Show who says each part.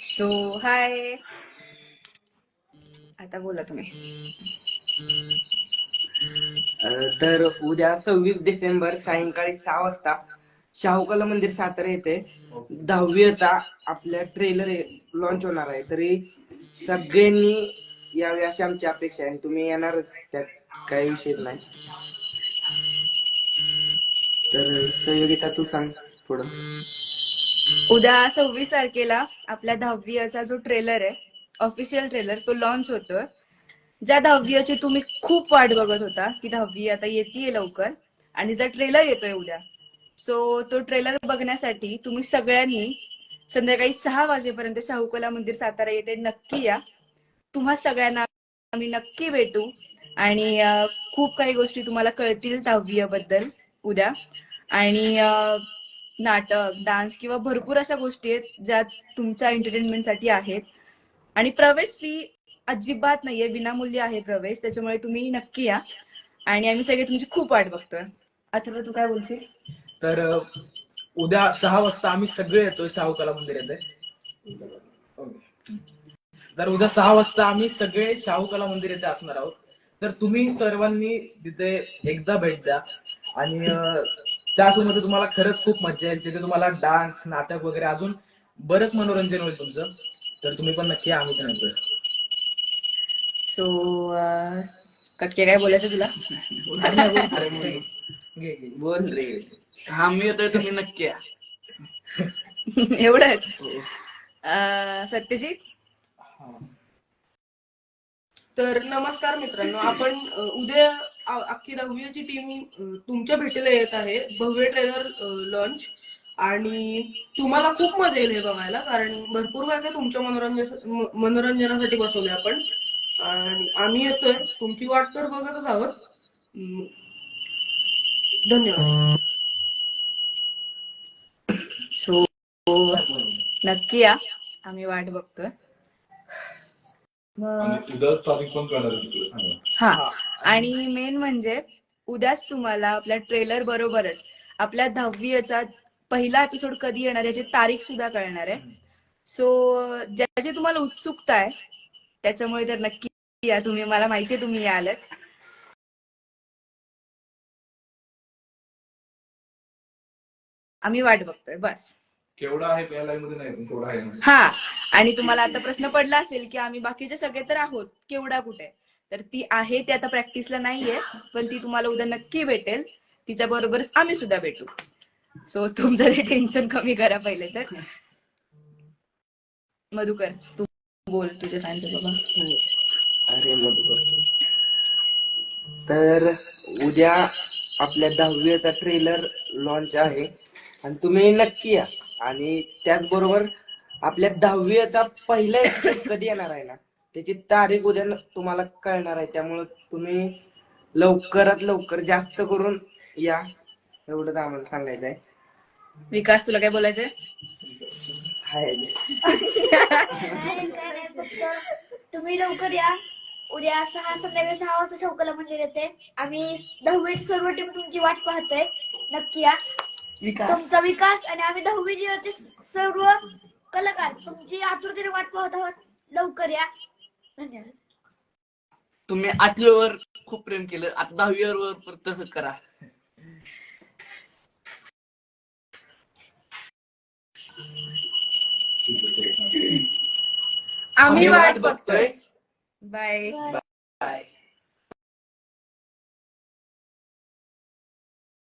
Speaker 1: So हाय आता बोला तुम्ही.
Speaker 2: तर उद्या सव्वीस डिसेंबर सायंकाळी सहा वाजता शाहूकला मंदिर सातारा येथे दहावीचा आपल्या ट्रेलर लॉन्च होणार आहे. तरी सगळ्यांनी यावे अशी आमची अपेक्षा आहे तुम्ही येणारच त्यात काही विषय नाही. तर सहयोगिता तू सांग पुढं.
Speaker 1: उद्या सव्वीस तारखेला आपल्या दहावीचा जो ट्रेलर आहे ऑफिशियल ट्रेलर तो लॉन्च होतोय. ज्या दहावीची तुम्ही खूप वाट बघत होता ती दहावी आता येते लवकर. आणि जर ट्रेलर येतोय उद्या सो तो ट्रेलर बघण्यासाठी तुम्ही सगळ्यांनी संध्याकाळी सहा वाजेपर्यंत शाहूकला मंदिर सातारा येथे नक्की या. तुम्हा सगळ्यांना आम्ही नक्की भेटू. आणि खूप काही गोष्टी तुम्हाला कळतील दहावी बद्दल उद्या. आणि नाटक डान्स किंवा भरपूर अशा गोष्टी आहेत ज्या तुमच्या एंटरटेनमेंटसाठी आहेत. आणि प्रवेश फी अजिबात नाहीये विनामूल्य आहे प्रवेश त्याच्यामुळे तुम्ही नक्की या. आणि आम्ही सगळे तुमची खूप वाट बघतोय. अथर्व तू काय बोलशील?
Speaker 3: तर उद्या सहा वाजता आम्ही सगळे येतोय शाहू कला मंदिर येते तर उद्या सहा वाजता आम्ही सगळे शाहू कला मंदिर येथे असणार आहोत. तर तुम्ही सर्वांनी तिथे एकदा भेट द्या. आणि अ, त्या शो मध्ये तुम्हाला खरंच खूप मजा येईल. तिथे तुम्हाला डान्स नाटक वगैरे अजून बरंच मनोरंजन होईल तुमचं. तर तुम्ही पण नक्की या, आम्ही पण येतोय.
Speaker 1: सो कटके काय बोलायचं तुला?
Speaker 3: अरे बोल, अरे बोल. घे, घे.
Speaker 2: बोल रे.
Speaker 4: हा मी येतोय तुम्ही नक्की या.
Speaker 1: एवढंच? अं, सत्यजित?
Speaker 5: तर नमस्कार मित्रांनो. आपण अ, उद्या अख्खी दहावीची टीम तुमच्या भेटीला येत आहे. भव्य ट्रेलर लॉन्च आणि तुम्हाला खूप मजा येईल हे बघायला कारण भरपूर काय काय तुमच्या मनोरंजन मनोरंजनासाठी बसवले आपण. आणि आम्ही येतोय. तुमची वाट तर बघतच आहोत. धन्यवाद.
Speaker 1: सो नक्की या. आम्ही वाट बघतोय. हा. आणि मेन म्हणजे उद्याच तुम्हाला आपल्या ट्रेलर बरोबरच आपल्या दहावीचा पहिला एपिसोड कधी येणार याची तारीख सुद्धा कळणार आहे. सो ज्याची तुम्हाला उत्सुकता आहे त्याच्यामुळे तर नक्की या. तुम्ही मला माहिती आहे तुम्ही यालच. आम्ही वाट बघतोय बस.
Speaker 6: केवढा आहे या लाईन मध्ये नाही पण केवढा आहे.
Speaker 1: हा आणि तुम्हाला आता प्रश्न पडला असेल की आम्ही बाकीचे सगळे तर आहोत केवढा कुठे? तर ती आहे ती आता प्रॅक्टिसला नाहीये पण ती तुम्हाला उद्या नक्की भेटेल. तिच्या बरोबरच आम्ही सुद्धा भेटू. सो तुमचं ते टेन्शन कमी करा पहिले तर. मधुकर तू बोल तुझे फॅन्स बाबा. हो.
Speaker 2: अरे मधुकर. तर उद्या आपल्या दहावीचा ट्रेलर लॉन्च आहे आणि तुम्ही नक्की या. आणि त्याचबरोबर आपल्या दहावीचा पहिला कधी येणार आहे ना? त्याची तारीख उद्या न- तुम्हाला कळणार आहे. त्यामुळे तुम्ही लवकरात लवकर जास्त करून या. एवढंच आम्हाला सांगायचं आहे.
Speaker 1: विकास तुला काय बोलायचंय?
Speaker 2: हाय
Speaker 7: तुम्ही लवकर या. उद्या सहा संध्याकाळी सहा वाजता चौकाला मंदिर येते. आम्ही दहावी सर्व टीम तुमची वाट पाहतोय. नक्की या.
Speaker 1: विकास.
Speaker 7: तुमचा विकास आणि आम्ही दहावी सर्व कलाकार तुमची आतुरतेने वाट पाहत आहोत. लवकर या. धन्यवाद
Speaker 4: तुम्ही आठवीवर खूप प्रेम केलं आता दहावीवर परत तसं करा.
Speaker 1: आम्ही वाट बघतोय बाय.